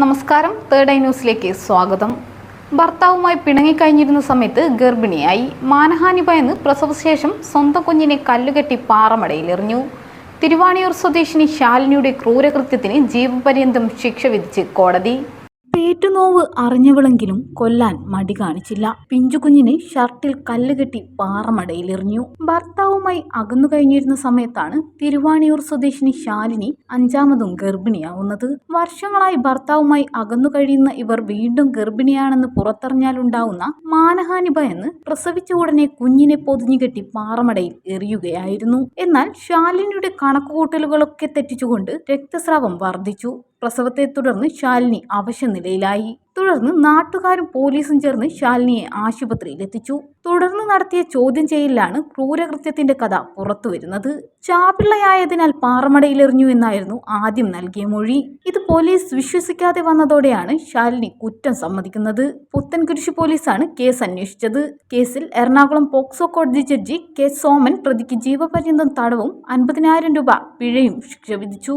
നമസ്കാരം. Third eye ന്യൂസിലേക്ക് സ്വാഗതം. ഭർത്താവുമായി പിണങ്ങിക്കഴിഞ്ഞിരുന്ന സമയത്ത് ഗർഭിണിയായി. മാനഹാനി ഭയന്ന് പ്രസവശേഷം സ്വന്തം കുഞ്ഞിനെ കല്ലുകെട്ടി പാറമടയിലെറിഞ്ഞു. തിരുവാണിയൂർ സ്വദേശിനി ശാലിനിയുടെ ക്രൂരകൃത്യത്തിന് ജീവപര്യന്തം ശിക്ഷ വിധിച്ച് കോടതി. പേറ്റുനോവ് അറിഞ്ഞവളെങ്കിലും കൊല്ലാൻ മടി കാണിച്ചില്ല. പിഞ്ചുകുഞ്ഞിനെ ഷർട്ടിൽ കല്ലുകെട്ടി പാറമടയിലെറിഞ്ഞു. ഭർത്താവുമായി അകന്നു കഴിഞ്ഞിരുന്ന സമയത്താണ് തിരുവാണിയൂർ സ്വദേശിനി ശാലിനി അഞ്ചാമതും ഗർഭിണിയാവുന്നത്. വർഷങ്ങളായി ഭർത്താവുമായി അകന്നു കഴിയുന്ന ഇവർ വീണ്ടും ഗർഭിണിയാണെന്ന് പുറത്തറിഞ്ഞാലുണ്ടാവുന്ന മാനഹാനി ഭയന്ന് പ്രസവിച്ച ഉടനെ കുഞ്ഞിനെ പൊതിഞ്ഞുകെട്ടി പാറമടയിൽ എറിയുകയായിരുന്നു. എന്നാൽ ശാലിനിയുടെ കണക്കുകൂട്ടലുകളൊക്കെ തെറ്റിച്ചുകൊണ്ട് രക്തസ്രാവം വർദ്ധിച്ചു. പ്രസവത്തെ തുടർന്ന് ശാലിനി അവശനിലയിലായി. തുടർന്ന് നാട്ടുകാരും പോലീസും ചേർന്ന് ശാലിനിയെ ആശുപത്രിയിൽ എത്തിച്ചു. തുടർന്ന് നടത്തിയ ചോദ്യം ചെയ്യലിലാണ് ക്രൂരകൃത്യത്തിന്റെ കഥ പുറത്തുവരുന്നത് ചാപിള്ളയായതിനാൽ പാറമടയിലെറിഞ്ഞു എന്നായിരുന്നു ആദ്യം നൽകിയ മൊഴി. ഇത് പോലീസ് വിശ്വസിക്കാതെ വന്നതോടെയാണ് ശാലിനി കുറ്റം സമ്മതിക്കുന്നത്. പുത്തൻകുരിശ് പോലീസാണ് കേസ് അന്വേഷിച്ചത്. കേസിൽ എറണാകുളം പോക്സോ കോടതി ജഡ്ജി കെ. സോമൻ പ്രതിക്ക് ജീവപര്യന്തം തടവും അൻപതിനായിരം രൂപ പിഴയും ശിക്ഷ വിധിച്ചു.